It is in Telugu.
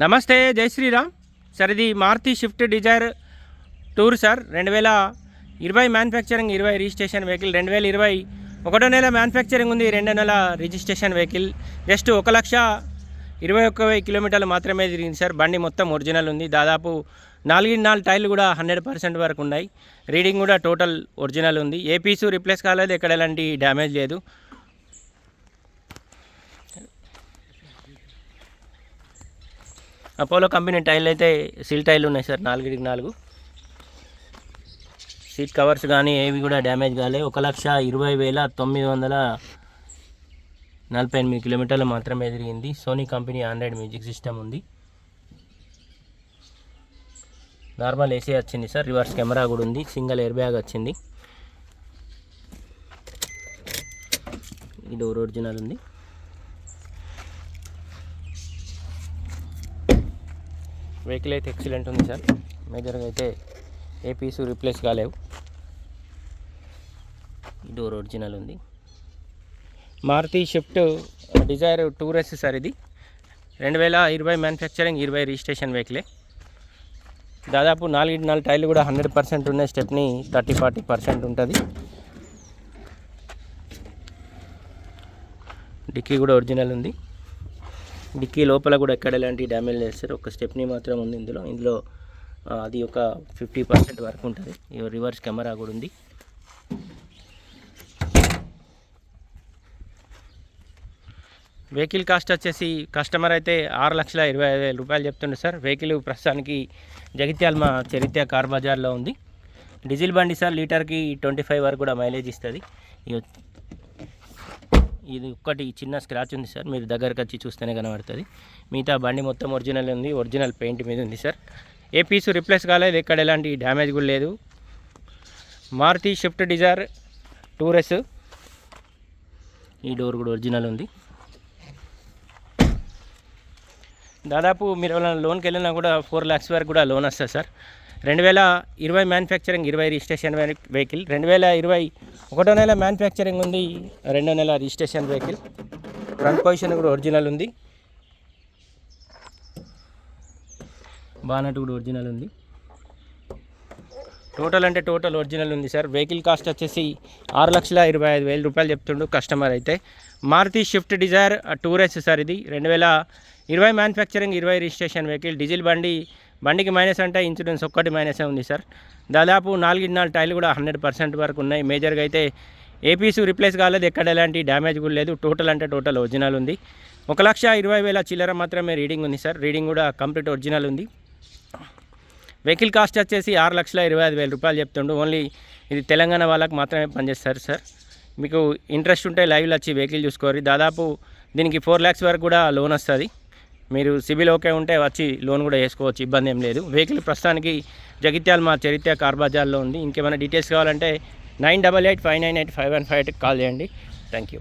నమస్తే జై శ్రీరామ్. సార్ ఇది Maruti Swift Dzire tour sir. రెండు వేల ఇరవై మ్యానుఫ్యాక్చరింగ్ ఇరవై రిజిస్ట్రేషన్ వెహికల్ రెండు వేల ఇరవై ఒకటో నెల మ్యానుఫ్యాక్చరింగ్ ఉంది రెండో నెల రిజిస్ట్రేషన్ వెహికల్ జస్ట్ ఒక లక్ష ఇరవై ఒక్క వెయ్యి కిలోమీటర్లు మాత్రమే తిరిగింది సార్. బండి మొత్తం ఒరిజినల్ ఉంది. దాదాపు నాలుగు నాలుగు టైర్లు కూడా హండ్రెడ్ పర్సెంట్ వరకు ఉన్నాయి. రీడింగ్ కూడా టోటల్ ఒరిజినల్ ఉంది. ఏ పీసు రిప్లేస్ కాలేదు ఎక్కడ ఎలాంటి డ్యామేజ్ లేదు. అపోలో కంపెనీ టైర్లు అయితే సిల్ టైర్లు ఉన్నాయి సార్ నాలుగుకి నాలుగు. సీట్ కవర్స్ కానీ ఏవి కూడా డ్యామేజ్ కాలే. ఒక లక్ష ఇరవై వేల తొమ్మిది వందల నలభై ఎనిమిది కిలోమీటర్లు మాత్రమే తిరిగింది. Sony company android music system ఉంది. నార్మల్ ఏసీ వచ్చింది సార్ రివర్స్ కెమెరా కూడా ఉంది. సింగిల్ ఎయిర్ బ్యాగ్ వచ్చింది. ఈ డోర్ ఒరిజినల్ ఉంది. వెహికల్ అయితే ఎక్సలెంట్ ఉంది సార్ మేజర్గా అయితే ఏ పీసు రీప్లేస్ కాలేవు. డోర్ ఒరిజినల్ ఉంది. Maruti Swift Dzire tour S sir ఇది. రెండు వేల ఇరవై మ్యానుఫ్యాక్చరింగ్ ఇరవై రిజిస్ట్రేషన్ వెహికలే దాదాపు నాలుగు నాలుగు టైర్లు కూడా హండ్రెడ్ పర్సెంట్ ఉన్నాయి స్టెప్ని థర్టీ ఫార్టీ పర్సెంట్ ఉంటుంది. డిక్కీ కూడా ఒరిజినల్ ఉంది. డిక్కీ లోపల కూడా ఎక్కడ ఎలాంటి డ్యామేజ్ లేదు సార్. ఒక స్టెప్ని మాత్రం ఉంది ఇందులో. ఇందులో అది ఒక ఫిఫ్టీ పర్సెంట్ వరకు ఉంటుంది. ఈ రివర్స్ కెమెరా కూడా ఉంది. వెహికల్ కాస్ట్ వచ్చేసి కస్టమర్ అయితే ఆరు లక్షల ఇరవై ఐదు వేల రూపాయలు చెప్తుండే సార్. వెహికల్ ప్రస్తుతానికి జగిత్యాల మా చరిత్ర కార్ బజార్లో ఉంది. డీజిల్ బండి సార్ లీటర్కి ట్వంటీ ఫైవ్ వరకు కూడా మైలేజ్ ఇస్తుంది. ఇది ఒక్కటి చిన్న స్క్రాచ్ ఉంది సార్. మీరు దగ్గరకు వచ్చి చూస్తేనే కనబడుతుంది. మిగతా బండి మొత్తం ఒరిజినల్ ఉంది. ఒరిజినల్ పెయింట్ మీద ఉంది సార్. ఏ పీసు రిప్లేస్ కాలేదు. ఎక్కడ ఎలాంటి డ్యామేజ్ కూడా లేదు. మారుతి షిఫ్ట్ డిజైర్ టూరెస్ ఈ డోర్ కూడా ఒరిజినల్ ఉంది. దాదాపు మీరు ఎవరైనా లోన్కి వెళ్ళినా కూడా ఫోర్ ల్యాక్స్ వరకు కూడా లోన్ వస్తుంది సార్. రెండు వేల ఇరవై మ్యానుఫ్యాక్చరింగ్ ఇరవై రిజిస్ట్రేషన్ వెహికల్ రెండు వేల ఇరవై ఒకటో నెల మ్యానుఫ్యాక్చరింగ్ ఉంది రెండో నెల రిజిస్ట్రేషన్ వెహికల్ ఫ్రంట్ పొజిషన్ కూడా ఒరిజినల్ ఉంది. బానట్ కూడా ఒరిజినల్ ఉంది. టోటల్ అంటే టోటల్ ఒరిజినల్ ఉంది సార్. వెహికల్ కాస్ట్ వచ్చేసి ఆరు లక్షల ఇరవై ఐదు వేల రూపాయలు చెప్తుండు కస్టమర్ అయితే. Maruti Swift Dzire tour S sir ఇది. రెండు వేల ఇరవై మ్యానుఫ్యాక్చరింగ్ ఇరవై రిజిస్ట్రేషన్ వెహికల్ డీజిల్ బండి బండికి మైనస్ అంటే ఇన్సూరెన్స్ ఒక్కటి మైనసే ఉంది సార్. దాదాపు నాలుగు నాలుగు టైర్లు కూడా హండ్రెడ్ పర్సెంట్ వరకు ఉన్నాయి. మేజర్గా అయితే ఏపీసు రిప్లేస్ కాలేదు. ఎక్కడ ఎలాంటి డ్యామేజ్ కూడా లేదు. టోటల్ అంటే టోటల్ ఒరిజినల్ ఉంది. ఒక లక్ష ఇరవై వేల చిల్లర మాత్రమే రీడింగ్ ఉంది సార్. రీడింగ్ కూడా కంప్లీట్ ఒరిజినల్ ఉంది. వెహికల్ కాస్ట్ వచ్చేసి ఆరు లక్షల ఇరవై ఐదు వేల రూపాయలు చెప్తుండు. ఓన్లీ ఇది తెలంగాణ వాళ్ళకి మాత్రమే పనిచేస్తారు సార్. మీకు ఇంట్రెస్ట్ ఉంటే లైవ్లో వచ్చి వెహికల్ చూసుకోవాలి దాదాపు దీనికి ఫోర్ ల్యాక్స్ వరకు కూడా లోన్ వస్తుంది. మీరు సిబిల్ ఓకే ఉంటే వచ్చి లోన్ కూడా వేసుకోవచ్చు ఇబ్బంది ఏం లేదు. వెహికల్ ప్రస్తుతానికి జగిత్యాల మా చరిత్ర కార్బజార్లో ఉంది. ఇంకేమైనా డీటెయిల్స్ కావాలంటే nine double eight five nine eight five one five ఎయిట్కి కాల్ చేయండి. Thank you.